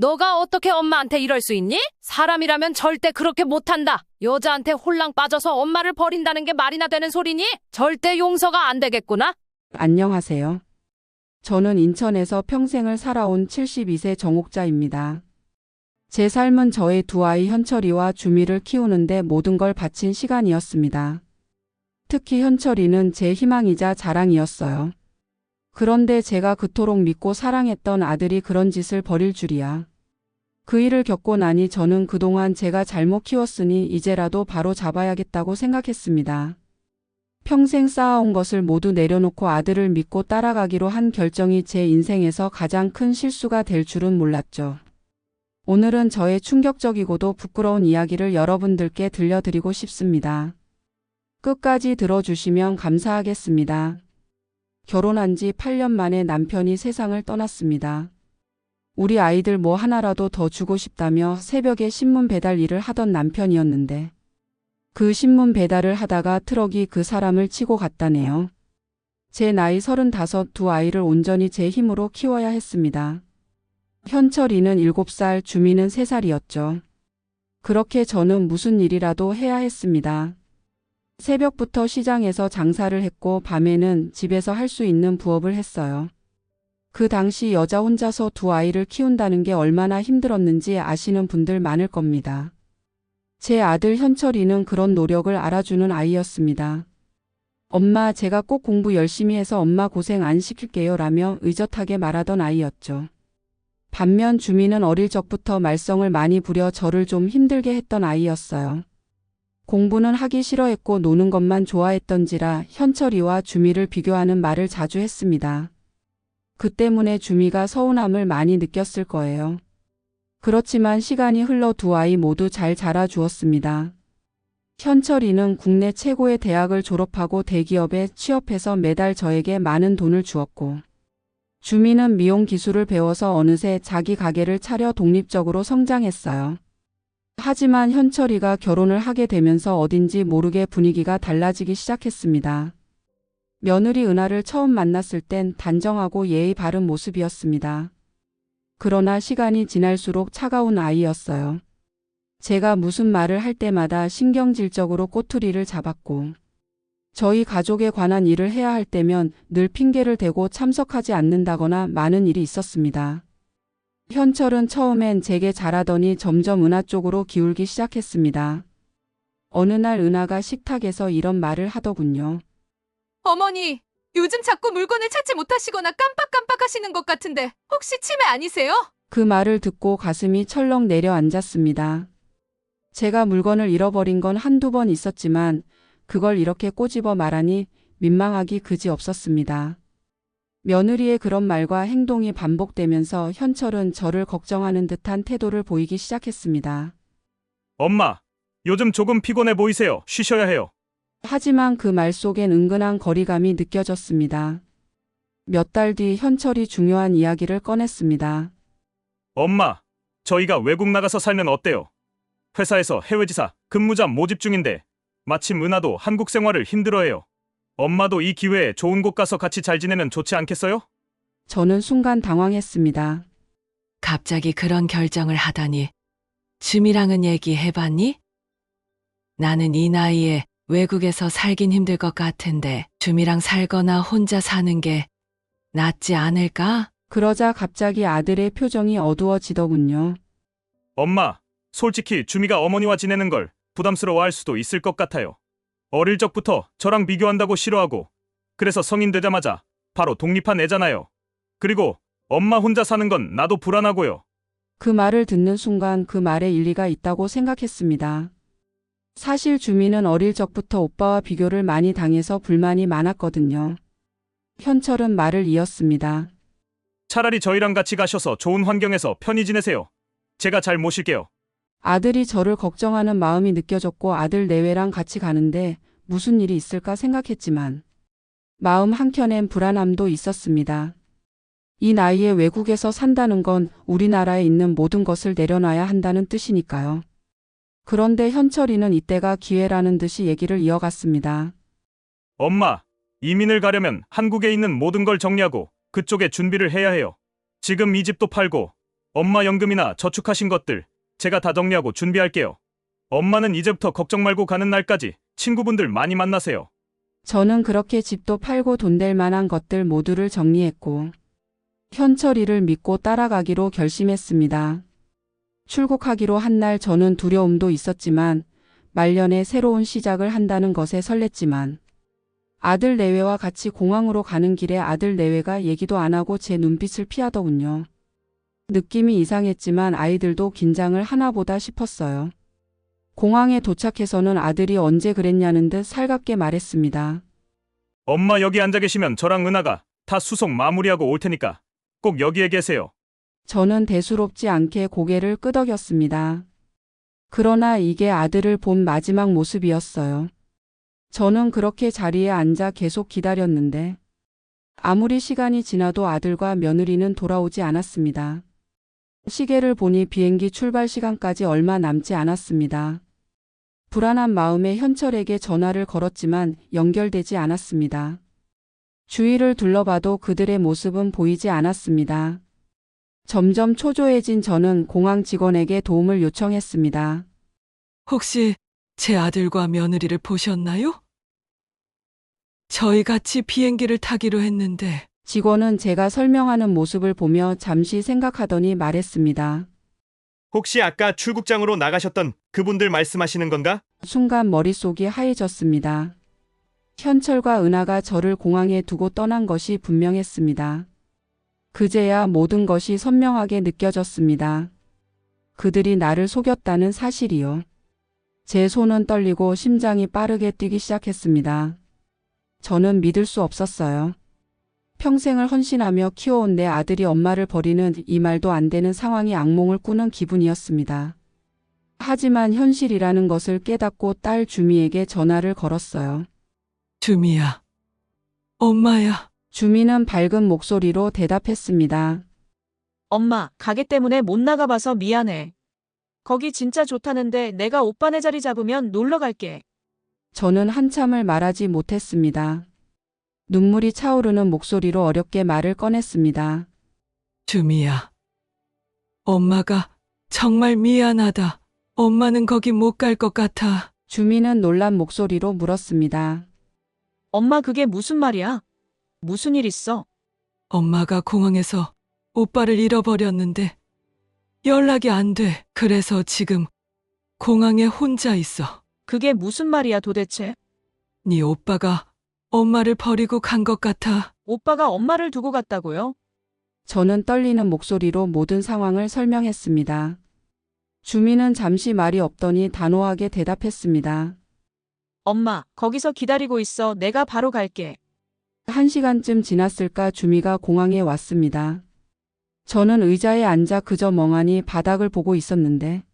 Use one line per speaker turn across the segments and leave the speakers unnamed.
너가 어떻게 엄마한테 이럴 수 있니? 사람이라면 절대 그렇게 못한다. 여자한테 홀랑 빠져서 엄마를 버린다는 게 말이나 되는 소리니? 절대 용서가 안 되겠구나.
안녕하세요. 저는 인천에서 평생을 살아온 72세 정옥자입니다. 제 삶은 저의 두 아이 현철이와 주미를 키우는데 모든 걸 바친 시간이었습니다. 특히 현철이는 제 희망이자 자랑이었어요. 그런데 제가 그토록 믿고 사랑했던 아들이 그런 짓을 벌일 줄이야. 그 일을 겪고 나니 저는 그동안 제가 잘못 키웠으니 이제라도 바로 잡아야겠다고 생각했습니다. 평생 쌓아온 것을 모두 내려놓고 아들을 믿고 따라가기로 한 결정이 제 인생에서 가장 큰 실수가 될 줄은 몰랐죠. 오늘은 저의 충격적이고도 부끄러운 이야기를 여러분들께 들려드리고 싶습니다. 끝까지 들어주시면 감사하겠습니다. 결혼한 지 8년 만에 남편이 세상을 떠났습니다. 우리 아이들 뭐 하나라도 더 주고 싶다며 새벽에 신문 배달 일을 하던 남편이었는데 그 신문 배달을 하다가 트럭이 그 사람을 치고 갔다네요. 제 나이 35 두 아이를 온전히 제 힘으로 키워야 했습니다. 현철이는 7살, 주미는 3살이었죠. 그렇게 저는 무슨 일이라도 해야 했습니다. 새벽부터 시장에서 장사를 했고 밤에는 집에서 할 수 있는 부업을 했어요. 그 당시 여자 혼자서 두 아이를 키운다는 게 얼마나 힘들었는지 아시는 분들 많을 겁니다. 제 아들 현철이는 그런 노력을 알아주는 아이였습니다. 엄마, 제가 꼭 공부 열심히 해서 엄마 고생 안 시킬게요 라며 의젓하게 말하던 아이였죠. 반면 주미는 어릴 적부터 말썽을 많이 부려 저를 좀 힘들게 했던 아이였어요. 공부는 하기 싫어했고 노는 것만 좋아했던지라 현철이와 주미를 비교하는 말을 자주 했습니다. 그 때문에 주미가 서운함을 많이 느꼈을 거예요. 그렇지만 시간이 흘러 두 아이 모두 잘 자라 주었습니다. 현철이는 국내 최고의 대학을 졸업하고 대기업에 취업해서 매달 저에게 많은 돈을 주었고, 주미는 미용 기술을 배워서 어느새 자기 가게를 차려 독립적으로 성장했어요. 하지만 현철이가 결혼을 하게 되면서 어딘지 모르게 분위기가 달라지기 시작했습니다. 며느리 은하를 처음 만났을 땐 단정하고 예의 바른 모습이었습니다. 그러나 시간이 지날수록 차가운 아이였어요. 제가 무슨 말을 할 때마다 신경질적으로 꼬투리를 잡았고, 저희 가족에 관한 일을 해야 할 때면 늘 핑계를 대고 참석하지 않는다거나 많은 일이 있었습니다. 현철은 처음엔 제게 잘하더니 점점 은하 쪽으로 기울기 시작했습니다. 어느 날 은하가 식탁에서 이런 말을 하더군요.
어머니, 요즘 자꾸 물건을 찾지 못하시거나 깜빡깜빡 하시는 것 같은데 혹시 치매 아니세요?
그 말을 듣고 가슴이 철렁 내려앉았습니다. 제가 물건을 잃어버린 건 한두 번 있었지만 그걸 이렇게 꼬집어 말하니 민망하기 그지 없었습니다. 며느리의 그런 말과 행동이 반복되면서 현철은 저를 걱정하는 듯한 태도를 보이기 시작했습니다.
엄마, 요즘 조금 피곤해 보이세요. 쉬셔야 해요.
하지만 그 말 속엔 은근한 거리감이 느껴졌습니다. 몇 달 뒤 현철이 중요한 이야기를 꺼냈습니다.
엄마, 저희가 외국 나가서 살면 어때요? 회사에서 해외지사 근무자 모집 중인데 마침 은하도 한국 생활을 힘들어해요. 엄마도 이 기회에 좋은 곳 가서 같이 잘 지내면 좋지 않겠어요?
저는 순간 당황했습니다.
갑자기 그런 결정을 하다니. 줌이랑은 얘기해봤니? 나는 이 나이에 외국에서 살긴 힘들 것 같은데 줌이랑 살거나 혼자 사는 게 낫지 않을까?
그러자 갑자기 아들의 표정이 어두워지더군요.
엄마, 솔직히 주미가 어머니와 지내는 걸 부담스러워할 수도 있을 것 같아요. 어릴 적부터 저랑 비교한다고 싫어하고 그래서 성인 되자마자 바로 독립한 애잖아요. 그리고 엄마 혼자 사는 건 나도 불안하고요.
그 말을 듣는 순간 그 말에 일리가 있다고 생각했습니다. 사실 주민은 어릴 적부터 오빠와 비교를 많이 당해서 불만이 많았거든요. 현철은 말을 이었습니다.
차라리 저희랑 같이 가셔서 좋은 환경에서 편히 지내세요. 제가 잘 모실게요.
아들이 저를 걱정하는 마음이 느껴졌고 아들 내외랑 같이 가는데 무슨 일이 있을까 생각했지만 마음 한켠엔 불안함도 있었습니다. 이 나이에 외국에서 산다는 건 우리나라에 있는 모든 것을 내려놔야 한다는 뜻이니까요. 그런데 현철이는 이때가 기회라는 듯이 얘기를 이어갔습니다.
엄마, 이민을 가려면 한국에 있는 모든 걸 정리하고 그쪽에 준비를 해야 해요. 지금 이 집도 팔고 엄마 연금이나 저축하신 것들 제가 다 정리하고 준비할게요. 엄마는 이제부터 걱정 말고 가는 날까지 친구분들 많이 만나세요.
저는 그렇게 집도 팔고 돈 될 만한 것들 모두를 정리했고, 현철이를 믿고 따라가기로 결심했습니다. 출국하기로 한 날 저는 두려움도 있었지만, 말년에 새로운 시작을 한다는 것에 설렜지만, 아들 내외와 같이 공항으로 가는 길에 아들 내외가 얘기도 안 하고 제 눈빛을 피하더군요. 느낌이 이상했지만 아이들도 긴장을 하나보다 싶었어요. 공항에 도착해서는 아들이 언제 그랬냐는 듯 살갑게 말했습니다.
엄마 여기 앉아 계시면 저랑 은하가 다 수속 마무리하고 올 테니까 꼭 여기에 계세요.
저는 대수롭지 않게 고개를 끄덕였습니다. 그러나 이게 아들을 본 마지막 모습이었어요. 저는 그렇게 자리에 앉아 계속 기다렸는데 아무리 시간이 지나도 아들과 며느리는 돌아오지 않았습니다. 시계를 보니 비행기 출발 시간까지 얼마 남지 않았습니다. 불안한 마음에 현철에게 전화를 걸었지만 연결되지 않았습니다. 주위를 둘러봐도 그들의 모습은 보이지 않았습니다. 점점 초조해진 저는 공항 직원에게 도움을 요청했습니다.
혹시 제 아들과 며느리를 보셨나요? 저희 같이 비행기를 타기로 했는데
직원은 제가 설명하는 모습을 보며 잠시 생각하더니 말했습니다.
혹시 아까 출국장으로 나가셨던 그분들 말씀하시는 건가?
순간 머릿속이 하얘졌습니다. 현철과 은하가 저를 공항에 두고 떠난 것이 분명했습니다. 그제야 모든 것이 선명하게 느껴졌습니다. 그들이 나를 속였다는 사실이요. 제 손은 떨리고 심장이 빠르게 뛰기 시작했습니다. 저는 믿을 수 없었어요. 평생을 헌신하며 키워온 내 아들이 엄마를 버리는 이 말도 안 되는 상황이 악몽을 꾸는 기분이었습니다. 하지만 현실이라는 것을 깨닫고 딸 주미에게 전화를 걸었어요.
주미야, 엄마야,
주미는 밝은 목소리로 대답했습니다.
엄마, 가게 때문에 못 나가봐서 미안해. 거기 진짜 좋다는데 내가 오빠네 자리 잡으면 놀러 갈게.
저는 한참을 말하지 못했습니다. 눈물이 차오르는 목소리로 어렵게 말을 꺼냈습니다.
주미야. 엄마가 정말 미안하다. 엄마는 거기 못 갈 것 같아.
주미는 놀란 목소리로 물었습니다.
엄마 그게 무슨 말이야? 무슨 일 있어?
엄마가 공항에서 오빠를 잃어버렸는데 연락이 안 돼. 그래서 지금 공항에 혼자 있어.
그게 무슨 말이야 도대체?
네 오빠가 엄마를 버리고 간 것 같아.
오빠가 엄마를 두고 갔다고요?
저는 떨리는 목소리로 모든 상황을 설명했습니다. 주미는 잠시 말이 없더니 단호하게 대답했습니다.
엄마, 거기서 기다리고 있어. 내가 바로 갈게.
한 시간쯤 지났을까 주미가 공항에 왔습니다. 저는 의자에 앉아 그저 멍하니 바닥을 보고 있었는데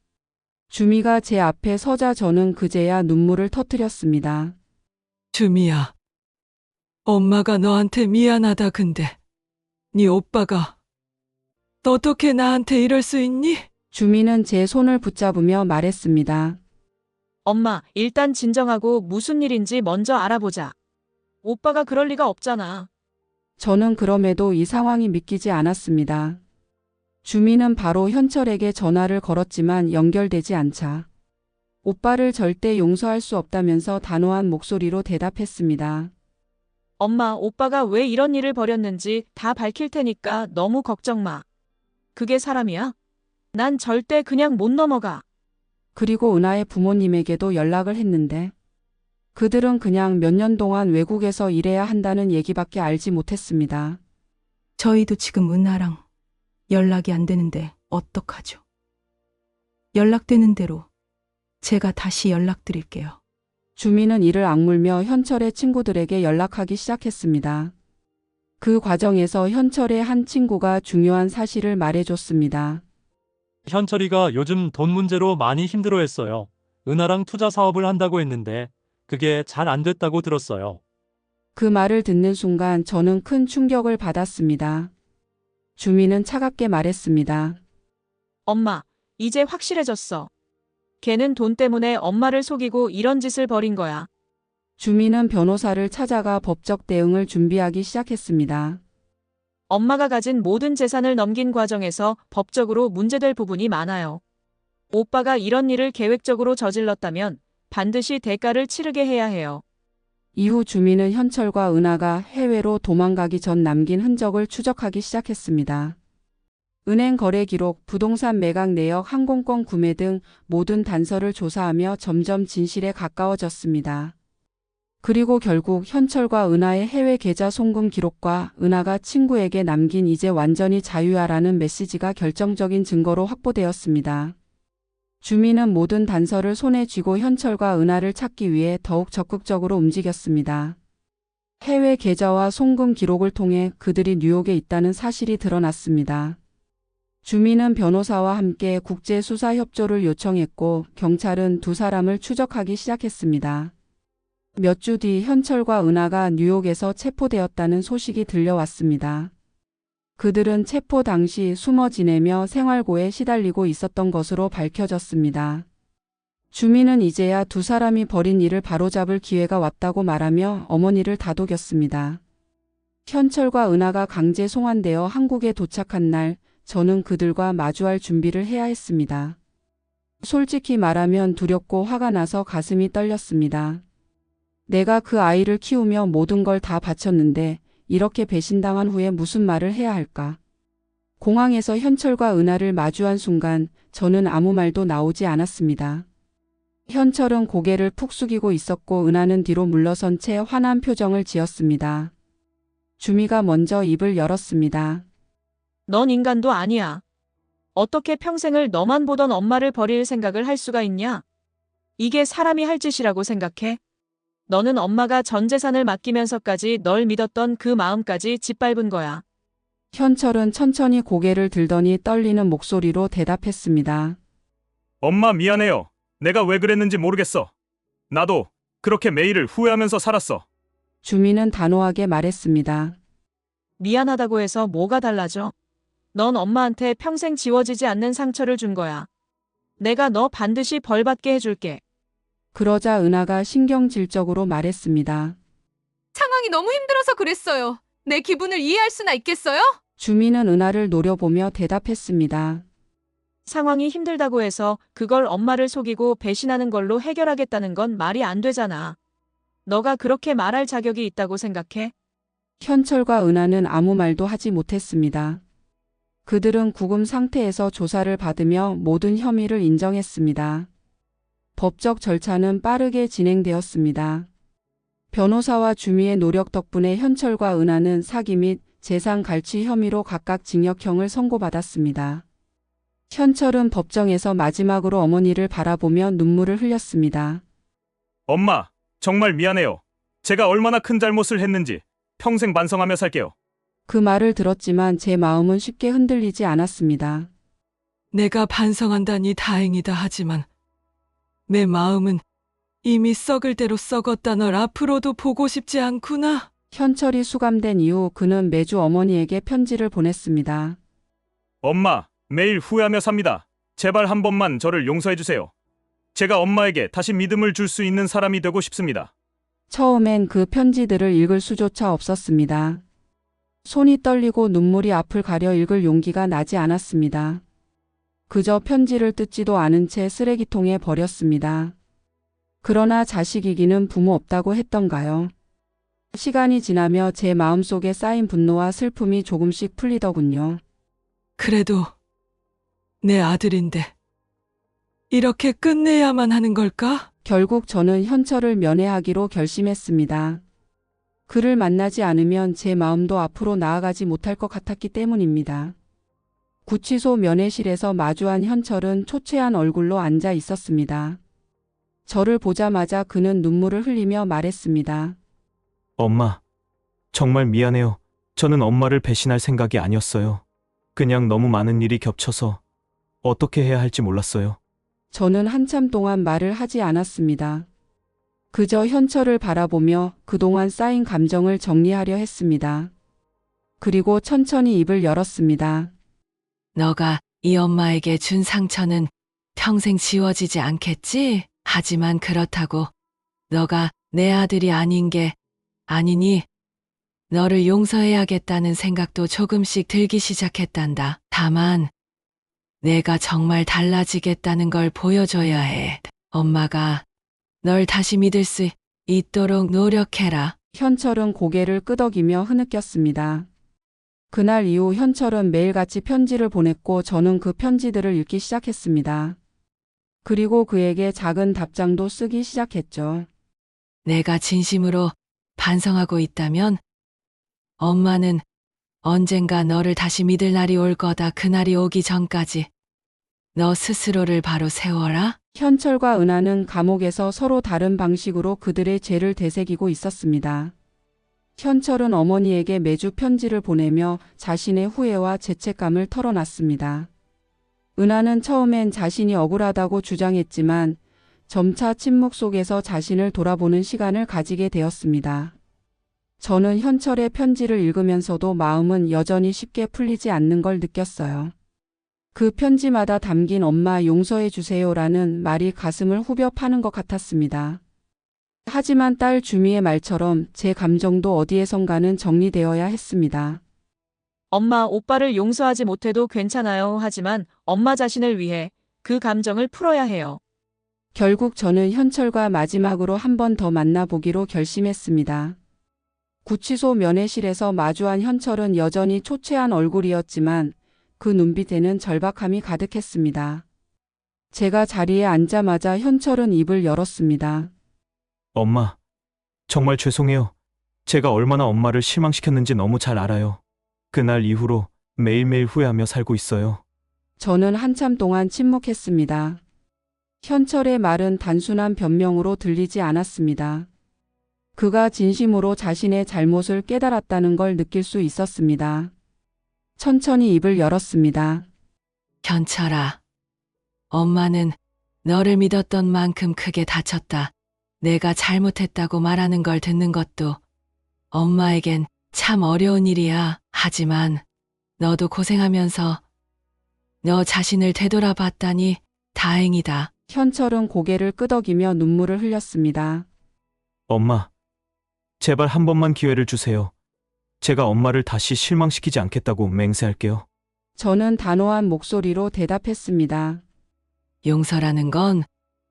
주미가 제 앞에 서자 저는 그제야 눈물을 터뜨렸습니다.
주미야. 엄마가 너한테 미안하다 근데 네 오빠가 어떻게 나한테 이럴 수 있니?
주미는 제 손을 붙잡으며 말했습니다.
엄마, 일단 진정하고 무슨 일인지 먼저 알아보자. 오빠가 그럴 리가 없잖아.
저는 그럼에도 이 상황이 믿기지 않았습니다. 주미는 바로 현철에게 전화를 걸었지만 연결되지 않자 오빠를 절대 용서할 수 없다면서 단호한 목소리로 대답했습니다.
엄마, 오빠가 왜 이런 일을 벌였는지 다 밝힐 테니까 너무 걱정 마. 그게 사람이야? 난 절대 그냥 못 넘어가.
그리고 은하의 부모님에게도 연락을 했는데 그들은 그냥 몇 년 동안 외국에서 일해야 한다는 얘기밖에 알지 못했습니다.
저희도 지금 은하랑 연락이 안 되는데 어떡하죠? 연락되는 대로 제가 다시 연락드릴게요.
주민은 이를 악물며 현철의 친구들에게 연락하기 시작했습니다. 그 과정에서 현철의 한 친구가 중요한 사실을 말해줬습니다.
현철이가 요즘 돈 문제로 많이 힘들어했어요. 은하랑 투자 사업을 한다고 했는데 그게 잘 안 됐다고 들었어요.
그 말을 듣는 순간 저는 큰 충격을 받았습니다. 주민은 차갑게 말했습니다.
엄마, 이제 확실해졌어. 걔는 돈 때문에 엄마를 속이고 이런 짓을 벌인 거야.
주민은 변호사를 찾아가 법적 대응을 준비하기 시작했습니다.
엄마가 가진 모든 재산을 넘긴 과정에서 법적으로 문제될 부분이 많아요. 오빠가 이런 일을 계획적으로 저질렀다면 반드시 대가를 치르게 해야 해요.
이후 주민은 현철과 은하가 해외로 도망가기 전 남긴 흔적을 추적하기 시작했습니다. 은행 거래 기록, 부동산 매각 내역, 항공권 구매 등 모든 단서를 조사하며 점점 진실에 가까워졌습니다. 그리고 결국 현철과 은하의 해외 계좌 송금 기록과 은하가 친구에게 남긴 이제 완전히 자유야라는 메시지가 결정적인 증거로 확보되었습니다. 주민은 모든 단서를 손에 쥐고 현철과 은하를 찾기 위해 더욱 적극적으로 움직였습니다. 해외 계좌와 송금 기록을 통해 그들이 뉴욕에 있다는 사실이 드러났습니다. 주민은 변호사와 함께 국제 수사 협조를 요청했고 경찰은 두 사람을 추적하기 시작했습니다. 몇 주 뒤 현철과 은하가 뉴욕에서 체포되었다는 소식이 들려왔습니다. 그들은 체포 당시 숨어 지내며 생활고에 시달리고 있었던 것으로 밝혀졌습니다. 주민은 이제야 두 사람이 벌인 일을 바로잡을 기회가 왔다고 말하며 어머니를 다독였습니다. 현철과 은하가 강제 송환되어 한국에 도착한 날, 저는 그들과 마주할 준비를 해야 했습니다. 솔직히 말하면 두렵고 화가 나서 가슴이 떨렸습니다. 내가 그 아이를 키우며 모든 걸 다 바쳤는데 이렇게 배신당한 후에 무슨 말을 해야 할까? 공항에서 현철과 은하를 마주한 순간 저는 아무 말도 나오지 않았습니다. 현철은 고개를 푹 숙이고 있었고 은하는 뒤로 물러선 채 화난 표정을 지었습니다. 주미가 먼저 입을 열었습니다.
넌 인간도 아니야. 어떻게 평생을 너만 보던 엄마를 버릴 생각을 할 수가 있냐? 이게 사람이 할 짓이라고 생각해? 너는 엄마가 전 재산을 맡기면서까지 널 믿었던 그 마음까지 짓밟은 거야.
현철은 천천히 고개를 들더니 떨리는 목소리로 대답했습니다.
엄마 미안해요. 내가 왜 그랬는지 모르겠어. 나도 그렇게 매일을 후회하면서 살았어.
주민은 단호하게 말했습니다.
미안하다고 해서 뭐가 달라져? 넌 엄마한테 평생 지워지지 않는 상처를 준 거야. 내가 너 반드시 벌 받게 해줄게.
그러자 은하가 신경질적으로 말했습니다.
상황이 너무 힘들어서 그랬어요. 내 기분을 이해할 수나 있겠어요?
주민은 은하를 노려보며 대답했습니다.
상황이 힘들다고 해서 그걸 엄마를 속이고 배신하는 걸로 해결하겠다는 건 말이 안 되잖아. 너가 그렇게 말할 자격이 있다고 생각해?
현철과 은하는 아무 말도 하지 못했습니다. 그들은 구금 상태에서 조사를 받으며 모든 혐의를 인정했습니다. 법적 절차는 빠르게 진행되었습니다. 변호사와 주미의 노력 덕분에 현철과 은하는 사기 및 재산 갈취 혐의로 각각 징역형을 선고받았습니다. 현철은 법정에서 마지막으로 어머니를 바라보며 눈물을 흘렸습니다.
엄마, 정말 미안해요. 제가 얼마나 큰 잘못을 했는지 평생 반성하며 살게요.
그 말을 들었지만 제 마음은 쉽게 흔들리지 않았습니다.
내가 반성한다니 다행이다 하지만 내 마음은 이미 썩을 대로 썩었다 널 앞으로도 보고 싶지 않구나.
현철이 수감된 이후 그는 매주 어머니에게 편지를 보냈습니다.
엄마, 매일 후회하며 삽니다. 제발 한 번만 저를 용서해 주세요. 제가 엄마에게 다시 믿음을 줄 수 있는 사람이 되고 싶습니다.
처음엔 그 편지들을 읽을 수조차 없었습니다. 손이 떨리고 눈물이 앞을 가려 읽을 용기가 나지 않았습니다. 그저 편지를 뜯지도 않은 채 쓰레기통에 버렸습니다. 그러나 자식이기는 부모 없다고 했던가요? 시간이 지나며 제 마음속에 쌓인 분노와 슬픔이 조금씩 풀리더군요.
그래도 내 아들인데 이렇게 끝내야만 하는 걸까?
결국 저는 현철을 면회하기로 결심했습니다. 그를 만나지 않으면 제 마음도 앞으로 나아가지 못할 것 같았기 때문입니다. 구치소 면회실에서 마주한 현철은 초췌한 얼굴로 앉아 있었습니다. 저를 보자마자 그는 눈물을 흘리며 말했습니다.
엄마, 정말 미안해요. 저는 엄마를 배신할 생각이 아니었어요. 그냥 너무 많은 일이 겹쳐서 어떻게 해야 할지 몰랐어요.
저는 한참 동안 말을 하지 않았습니다. 그저 현철을 바라보며 그동안 쌓인 감정을 정리하려 했습니다. 그리고 천천히 입을 열었습니다.
너가 이 엄마에게 준 상처는 평생 지워지지 않겠지? 하지만 그렇다고 너가 내 아들이 아닌 게 아니니 너를 용서해야겠다는 생각도 조금씩 들기 시작했단다. 다만, 내가 정말 달라지겠다는 걸 보여줘야 해. 엄마가 널 다시 믿을 수 있도록 노력해라.
현철은 고개를 끄덕이며 흐느꼈습니다. 그날 이후 현철은 매일같이 편지를 보냈고 저는 그 편지들을 읽기 시작했습니다. 그리고 그에게 작은 답장도 쓰기 시작했죠.
내가 진심으로 반성하고 있다면 엄마는 언젠가 너를 다시 믿을 날이 올 거다. 그날이 오기 전까지 너 스스로를 바로 세워라.
현철과 은하는 감옥에서 서로 다른 방식으로 그들의 죄를 되새기고 있었습니다. 현철은 어머니에게 매주 편지를 보내며 자신의 후회와 죄책감을 털어놨습니다. 은하는 처음엔 자신이 억울하다고 주장했지만 점차 침묵 속에서 자신을 돌아보는 시간을 가지게 되었습니다. 저는 현철의 편지를 읽으면서도 마음은 여전히 쉽게 풀리지 않는 걸 느꼈어요. 그 편지마다 담긴 엄마 용서해 주세요라는 말이 가슴을 후벼 파는 것 같았습니다. 하지만 딸 주미의 말처럼 제 감정도 어디에선가는 정리되어야 했습니다.
엄마, 오빠를 용서하지 못해도 괜찮아요. 하지만 엄마 자신을 위해 그 감정을 풀어야 해요.
결국 저는 현철과 마지막으로 한 번 더 만나보기로 결심했습니다. 구치소 면회실에서 마주한 현철은 여전히 초췌한 얼굴이었지만 그 눈빛에는 절박함이 가득했습니다. 제가 자리에 앉자마자 현철은 입을 열었습니다.
엄마, 정말 죄송해요. 제가 얼마나 엄마를 실망시켰는지 너무 잘 알아요. 그날 이후로 매일매일 후회하며 살고 있어요.
저는 한참 동안 침묵했습니다. 현철의 말은 단순한 변명으로 들리지 않았습니다. 그가 진심으로 자신의 잘못을 깨달았다는 걸 느낄 수 있었습니다. 천천히 입을 열었습니다.
현철아. 엄마는 너를 믿었던 만큼 크게 다쳤다. 내가 잘못했다고 말하는 걸 듣는 것도 엄마에겐 참 어려운 일이야. 하지만 너도 고생하면서 너 자신을 되돌아 봤다니 다행이다.
현철은 고개를 끄덕이며 눈물을 흘렸습니다.
엄마, 제발 한 번만 기회를 주세요. 제가 엄마를 다시 실망시키지 않겠다고 맹세할게요.
저는 단호한 목소리로 대답했습니다.
용서라는 건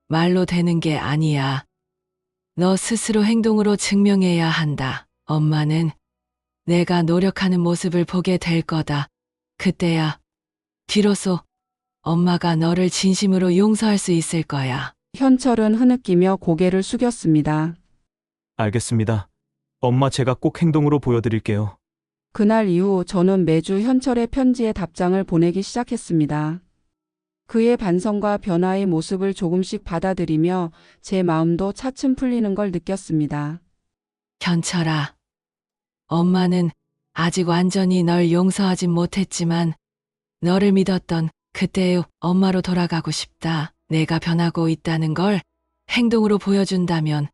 말로 되는 게 아니야. 너 스스로 행동으로 증명해야 한다. 엄마는 내가 노력하는 모습을 보게 될 거다. 그때야 비로소 엄마가 너를 진심으로 용서할 수 있을 거야.
현철은 흐느끼며 고개를 숙였습니다.
알겠습니다. 엄마 제가 꼭 행동으로 보여드릴게요.
그날 이후 저는 매주 현철의 편지에 답장을 보내기 시작했습니다. 그의 반성과 변화의 모습을 조금씩 받아들이며 제 마음도 차츰 풀리는 걸 느꼈습니다.
현철아. 엄마는 아직 완전히 널 용서하진 못했지만 너를 믿었던 그때의 엄마로 돌아가고 싶다. 내가 변하고 있다는 걸 행동으로 보여준다면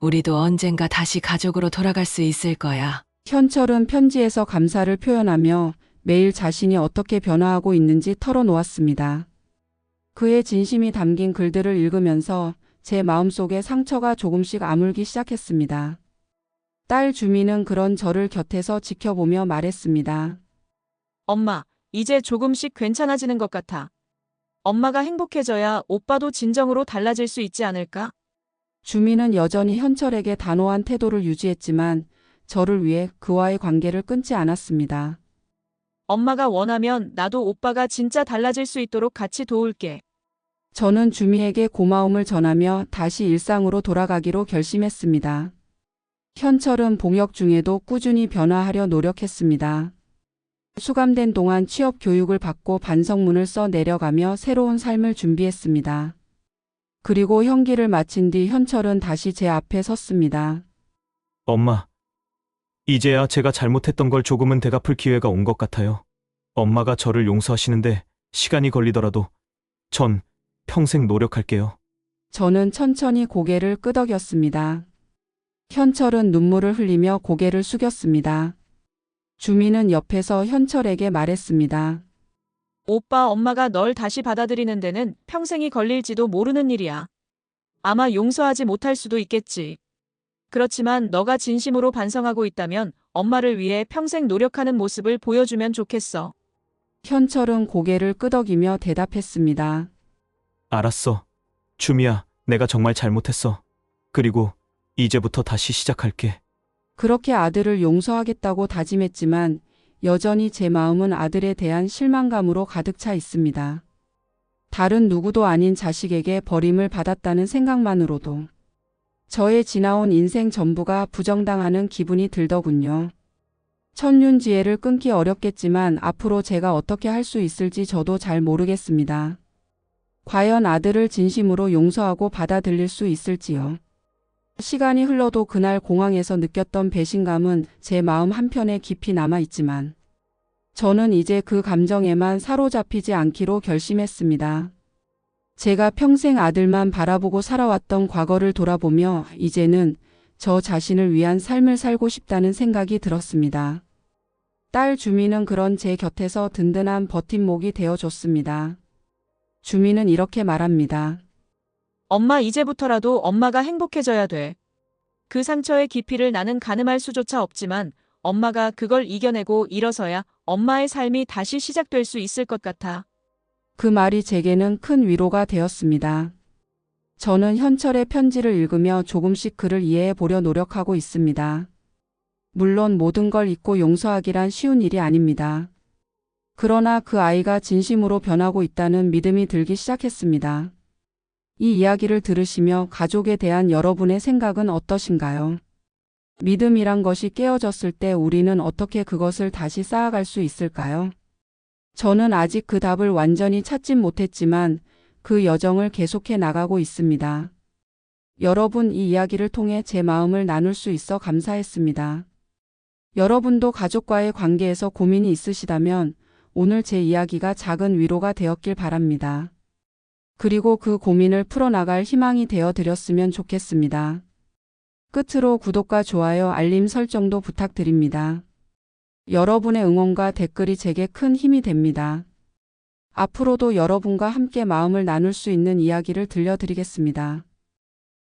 우리도 언젠가 다시 가족으로 돌아갈 수 있을 거야.
현철은 편지에서 감사를 표현하며 매일 자신이 어떻게 변화하고 있는지 털어놓았습니다. 그의 진심이 담긴 글들을 읽으면서 제 마음속에 상처가 조금씩 아물기 시작했습니다. 딸 주미는 그런 저를 곁에서 지켜보며 말했습니다.
엄마, 이제 조금씩 괜찮아지는 것 같아. 엄마가 행복해져야 오빠도 진정으로 달라질 수 있지 않을까?
주미는 여전히 현철에게 단호한 태도를 유지했지만 저를 위해 그와의 관계를 끊지 않았습니다.
엄마가 원하면 나도 오빠가 진짜 달라질 수 있도록 같이 도울게.
저는 주미에게 고마움을 전하며 다시 일상으로 돌아가기로 결심했습니다. 현철은 봉역 중에도 꾸준히 변화하려 노력했습니다. 수감된 동안 취업 교육을 받고 반성문을 써 내려가며 새로운 삶을 준비했습니다. 그리고 형기를 마친 뒤 현철은 다시 제 앞에 섰습니다.
엄마, 이제야 제가 잘못했던 걸 조금은 되갚을 기회가 온 것 같아요. 엄마가 저를 용서하시는데 시간이 걸리더라도 전 평생 노력할게요.
저는 천천히 고개를 끄덕였습니다. 현철은 눈물을 흘리며 고개를 숙였습니다. 주미는 옆에서 현철에게 말했습니다.
오빠 엄마가 널 다시 받아들이는 데는 평생이 걸릴지도 모르는 일이야. 아마 용서하지 못할 수도 있겠지. 그렇지만 너가 진심으로 반성하고 있다면 엄마를 위해 평생 노력하는 모습을 보여주면 좋겠어.
현철은 고개를 끄덕이며 대답했습니다.
알았어. 주미야, 내가 정말 잘못했어. 그리고 이제부터 다시 시작할게.
그렇게 아들을 용서하겠다고 다짐했지만 여전히 제 마음은 아들에 대한 실망감으로 가득 차 있습니다. 다른 누구도 아닌 자식에게 버림을 받았다는 생각만으로도 저의 지나온 인생 전부가 부정당하는 기분이 들더군요. 천륜지혜를 끊기 어렵겠지만 앞으로 제가 어떻게 할 수 있을지 저도 잘 모르겠습니다. 과연 아들을 진심으로 용서하고 받아들일 수 있을지요. 시간이 흘러도 그날 공항에서 느꼈던 배신감은 제 마음 한편에 깊이 남아 있지만 저는 이제 그 감정에만 사로잡히지 않기로 결심했습니다. 제가 평생 아들만 바라보고 살아왔던 과거를 돌아보며 이제는 저 자신을 위한 삶을 살고 싶다는 생각이 들었습니다. 딸 주미는 그런 제 곁에서 든든한 버팀목이 되어줬습니다. 주미는 이렇게 말합니다.
엄마 이제부터라도 엄마가 행복해져야 돼. 그 상처의 깊이를 나는 가늠할 수조차 없지만 엄마가 그걸 이겨내고 일어서야 엄마의 삶이 다시 시작될 수 있을 것 같아.
그 말이 제게는 큰 위로가 되었습니다. 저는 현철의 편지를 읽으며 조금씩 그를 이해해 보려 노력하고 있습니다. 물론 모든 걸 잊고 용서하기란 쉬운 일이 아닙니다. 그러나 그 아이가 진심으로 변하고 있다는 믿음이 들기 시작했습니다. 이 이야기를 들으시며 가족에 대한 여러분의 생각은 어떠신가요? 믿음이란 것이 깨어졌을 때 우리는 어떻게 그것을 다시 쌓아갈 수 있을까요? 저는 아직 그 답을 완전히 찾진 못했지만 그 여정을 계속해 나가고 있습니다. 여러분 이 이야기를 통해 제 마음을 나눌 수 있어 감사했습니다. 여러분도 가족과의 관계에서 고민이 있으시다면 오늘 제 이야기가 작은 위로가 되었길 바랍니다. 그리고 그 고민을 풀어나갈 희망이 되어 드렸으면 좋겠습니다. 끝으로 구독과 좋아요, 알림 설정도 부탁드립니다. 여러분의 응원과 댓글이 제게 큰 힘이 됩니다. 앞으로도 여러분과 함께 마음을 나눌 수 있는 이야기를 들려드리겠습니다.